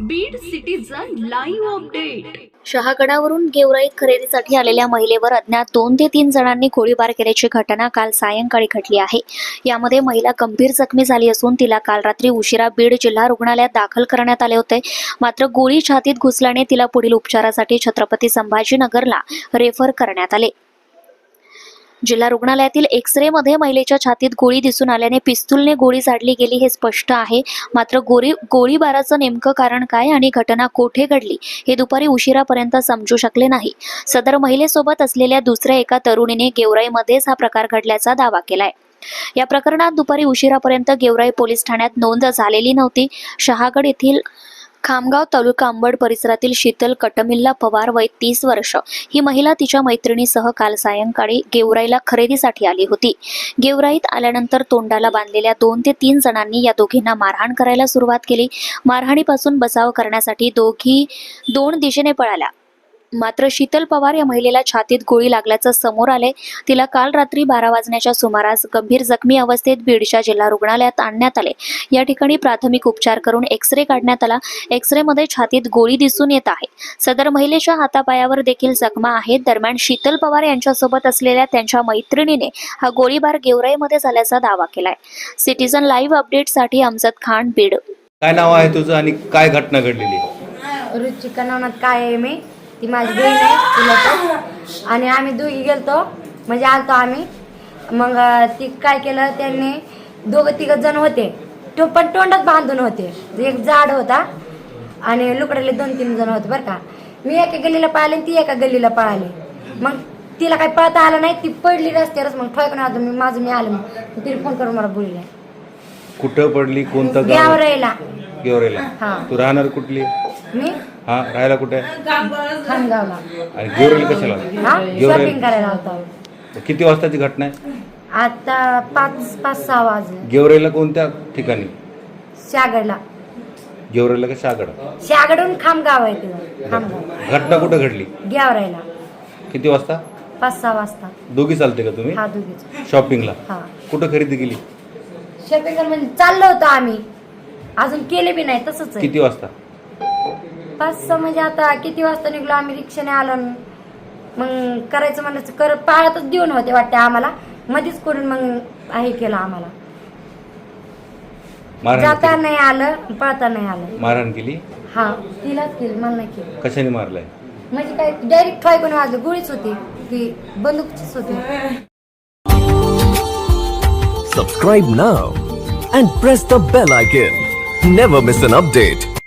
Beed citizen live update शहागडावरून गेवराईत खरेदीसाठी आलेल्या महिलेवर अज्ञात दोन ते तीन जणांनी गोळीबार केल्याची घटना काल सायंकाळी घडली आहे. यामध्ये महिला गंभीर जखमी झाली असून तिला काल रात्री उशिरा बीड जिल्हा रुग्णालयात दाखल करण्यात आले होते. मात्र गोळी छातीत घुसल्याने तिला पुढील उपचारासाठी छत्रपती संभाजीनगरला रेफर करण्यात आले. जिल्हा रुग्णालयातील एक्स रे मध्ये महिलेच्या छातीत गोळी दिसून आल्याने पिस्तूलने गोळी झाडली गेली हे स्पष्ट आहे. मात्र गोळी गोळीबाराचं नेमकं कारण काय आणि घटना कोठे घडली हे दुपारी उशिरापर्यंत समजू शकले नाही. सदर महिलेसोबत असलेल्या दुसऱ्या एका तरुणीने गेवराईमध्येच हा प्रकार घडल्याचा दावा केलाय. या प्रकरणात दुपारी उशिरापर्यंत गेवराई पोलीस ठाण्यात नोंद झालेली नव्हती. शहागड येथील खामगाव तालुका अंबड परिसरातील शीतल कटमिल्ला पवार वय तीस वर्ष. ही महिला तिच्या मैत्रिणीसह काल सायंकाळी गेवराईला खरेदीसाठी आली होती. गेवराईत आल्यानंतर तोंडाला बांधलेल्या दोन ते तीन जणांनी या दोघींना मारहाण करायला सुरुवात केली. मारहाणीपासून बचाव करण्यासाठी दोघी दोन दिशेने पळाल्या. मात्र शीतल पवार या महिलेला छातीत गोळी लागल्याचं समोर आले तिला काल रात्री बारा वाजण्याच्या सुमारास गंभीर जखमी अवस्थेत बीडच्या जिल्हा रुग्णालयात आणण्यात आले. या ठिकाणी प्राथमिक उपचार करून एक्स रे काढण्यात आला. एक्स रे मध्ये छातीत गोळी दिसून येत आहे. सदर महिलेच्या हातापायावर देखील जखमा आहेत. दरम्यान शीतल पवार यांच्यासोबत असलेल्या त्यांच्या मैत्रिणीने हा गोळीबार गेवराईमध्ये झाल्याचा दावा केलाय. सिटीजन लाईव्ह अपडेटसाठी अमजद खान बीड. काय नाव आहे तुझं आणि काय घटना घडलेली? आहे? रुचिका नावात काय आहे मी? ती माझी बहीण आहे तिला आणि आम्ही दोघी गेलतो. म्हणजे आलतो आम्ही. मग ती काय केलं त्यांनी दोघं तिघं जण होते. तो पण तोंडात बांधून होते. एक जाड होता. आणि लुकडाले दोन तीन जण होते बरं का. मी एका गल्लीला पळाले ती एका गल्लीला पळाली. मग तिला काही पळता आलं नाही. ती पडली रस्त्यावरच. मग ठोकून आलो मी माझं मी आलं मग. तिने फोन करून मला बोलले. कुठं पडली? कोणतं गाव गाव? राहिला. गेवरेला हा. तू राहणार कुठली? मी? हा राहायला कुठे? खानगावला. आणि गेवरेला कशाला? हा? शॉपिंग गेवरेला करायला होतो. किती वाजताची घटना आहे? आता पाच पाच सहा वाजले. गेवरेला कोणत्या ठिकाणी? शागडला. गेवरेला का शागड? शागडून खामगाव आहे तिथं. खामगाव. घटना कुठं घडली? ग्यावरायला किती वाजता? पाच सहा वाजता. दोघी चालते का तुम्ही? हा दोघीच शॉपिंगला. हा. कुठं खरेदी केली? शॉपिंग म्हणजे चाललो होतो आम्ही. अजून केले बी नाही तसंच आहे. किती वाजता? पाच सहा म्हणजे आता किती वाजता निघलो आम्ही रिक्षाने आलो न मग करायचं म्हणलं कर पाळतच देऊन होते वाटते आम्हाला. मध्येच करून मग हे केलं आम्हाला. जाता? नाही आलं पळता नाही आलं. मारहाण केली? हा तिलाच केली मला नाही केली. कशाने मारलाय? म्हणजे काय डायरेक्ट ठॉय कोणी वाजलं गोळीच होती ती बंदूकचीच होती. Subscribe now and press the bell icon. Never miss an update.